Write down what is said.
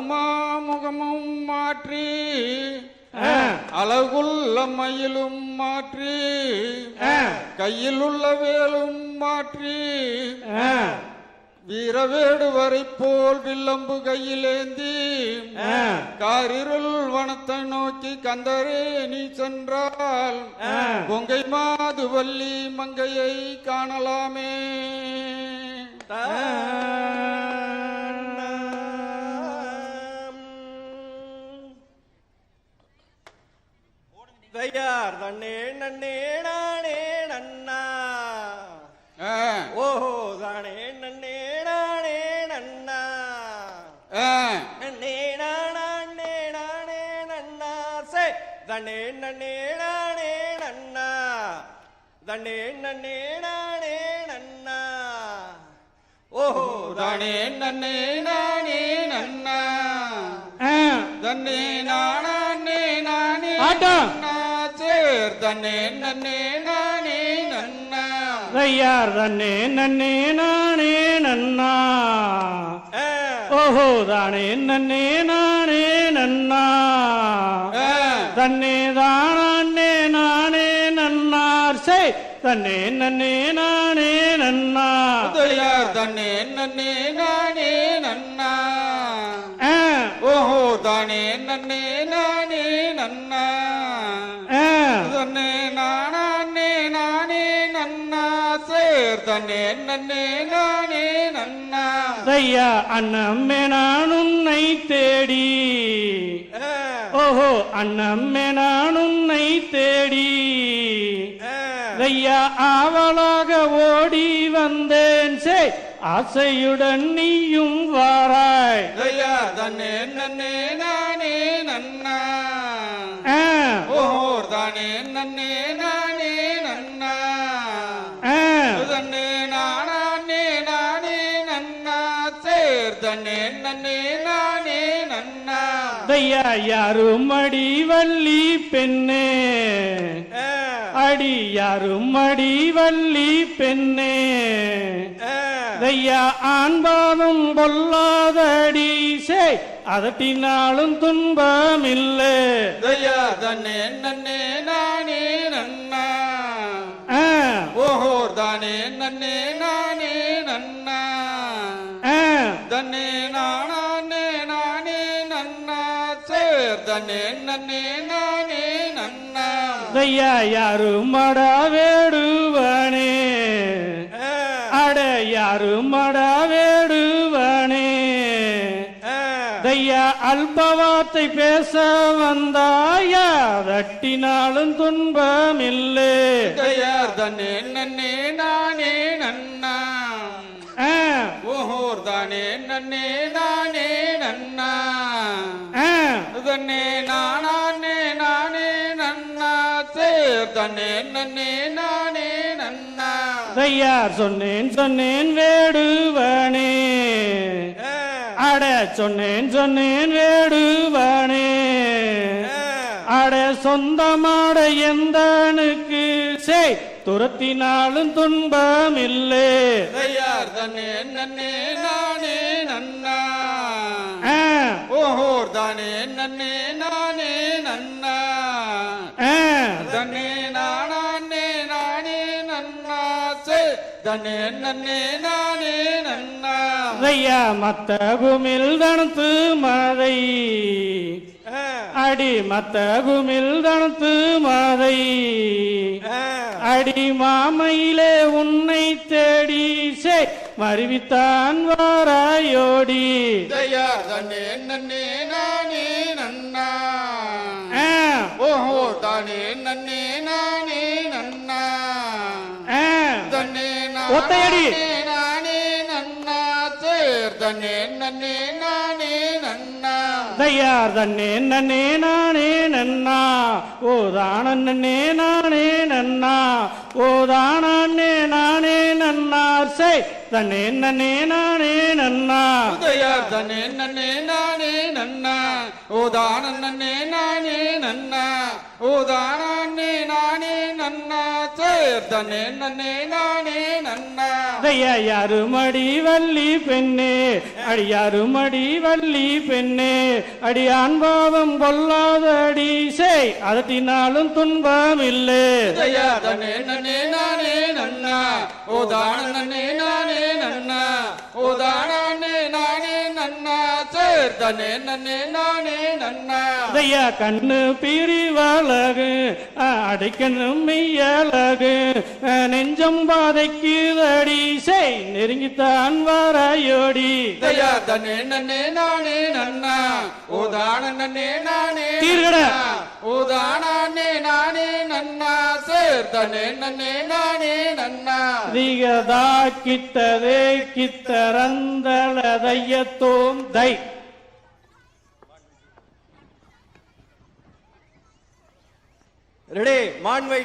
ஆறுமாமுகமும் மாற்றி ஆ. அழகுள்ள மயிலும் மாற்றி. கையில் உள்ள வேலும் மாற்றி ஆ, வீரவேடுவரை போல் வில்லம்பு கையிலேந்தி. காரிருள் வனத்தை நோக்கி கந்தரே நீ சென்றால். பொங்கை மாதுவல்லி மங்கையை காணலாமே தயார் தன்னே நன்னே நானே நன்னா ஓஹோ தானே நன்னே நானே நன்னா. நன்னே நானே நானே நன்னா சே தன்னே நன்னே நானே நன்னா தன்னே நன்னே நானே ஓஹோ தானே நன்னே நானே நன்னா. தன்னே நானே நானே ஆட்டம். சேர் தன்னே நன்னே நானே நன்னா தையார் தன்னே நன்னே நானே நன்னா. ஓஹோ தானே நன்னே நானே நன்னா. தன்னே தானே நானே நன்னார் சே தன்னே நன்னே நானே உதயார் தன்னே நன்னே நானே நன்னா ஓஹோ தானே நன்னே நானே நன்னா. தன்னே நானே நானே நன்னா சேர் தன்னே நன்னே நானே நன்னா தையா அண்ணம்மே நான் உன்னை தேடி. ஓஹோ அண்ணம்மே நான் உன்னை தேடி. ஐயா ஆவலாக ஓடி வந்தேன். சே ஆசையுடன் நீயும் வாராய். தயா தன்னே நன்னே நானே நன்னா. ஓஹோ தானே நன்னே நானே நன்னா. தன்னே நானே நானே நன்னா. சேர் தன்னே நன்னே நானே நன்னா. ஐயா யாரும் அடி வள்ளி பெண்ணே. அடி யாரும் அடி வள்ளி பெண்ணே. ஐயா ஆண்பாதம் கொல்லாதடி சே அதட்டினாலும் துன்பமில்லை. தயா தன்னே நன்னே நானே நன்னா. ஆ, ஓஹோ தானே நன்னே நானே நன்னா. தன்னே நானே நானே நன்னா. சேர் தன்னே நன்னே நானே நன்னா. ஐயா யாரும் அடா வேடுவனே. அட யாரும் அடா வேடுவனே. தையா அல்பவாத்தை பேச வந்தாயா? தட்டினாலும் துன்பமில்லை. தயார் தன்னே நன்னே நானே நன்னா. ஓஹோர் தானே நன்னே நானே நன்னா. தன்னே நானே தன்னே நன்னே நானே நன்னா. தையா சொன்னேன் சொன்னேன் வேடுவனே. அட சொன்னேன் சொன்னேன் வேடுவனே. அட சொந்தமாட எந்தனுக்கு? சே துரத்தினாலும் துன்பமில்லை. தயார் தன்னே நன்னே நானே நன்னா. ஓஹோர் தானே நன்னே நானே நன்னா. தன்னே சே தன்னே நன்னே நானே நன்னா. தையா மத்த குமில் தனத்து மதை. ஆ. அடி மத்த குமில் தனத்து மதை. ஆ. அடி மாமையிலே உன்னை தேடி சே மருவித்தான் வாராயோடி. தயார் தன்னே நன்னே நானே நன்னா. ஓஹோ தானே நன்னே நானே நன்னா. ஒத்தையடி. தன்னே நன்னே நானே நன்னா. தையார் தன்னே நன்னே நானே நன்னா. ஓதானே நானே நன்னா. ஓதானே நானே நன்னார் சே தன்னே நன்னே நானே நன்னா. உதயார் தன்னே நன்னே நானே நன்னா. ஓதான நன்னே நானே நன்னா. ஓதானே நானே நன்னா. சேர் தன்னே நன்னே நானே நன்னா. யாரு மடி வள்ளி பெண்ணே? அடியாரு மடி வள்ளி பெண்ணே? அடியான் பாவம் கொல்லாதடி செய் அதட்டினாலும் துன்பம் இல்லை. தன்னே நன்னே ನನ್ನ ಉದಾಣ ನನ್ನೇ ನಾನೇ ನನ್ನ ಉದಾಣನೆ ನಾನೇ ನನ್ನ சேர்த்தனே நன்னே நானே நன்னா. ஐயா கண்ணு பிரிவழகு அடைக்கணும் மெய்யழகு நெஞ்சம் பாதைக்கு அடி செய் நெருங்கித்தான் வரையோடி. ஐயா தனே நன்னே நானே நன்னா. ஓதான நன்னே நானே தீர்கட. ஓதானே நானே நன்னா. சேர்த்தனே நன்னே நானே நன்னா. திகதா கித்ததே கித்தரந்தள தையத்தோம் தை. ரெடி மான்வை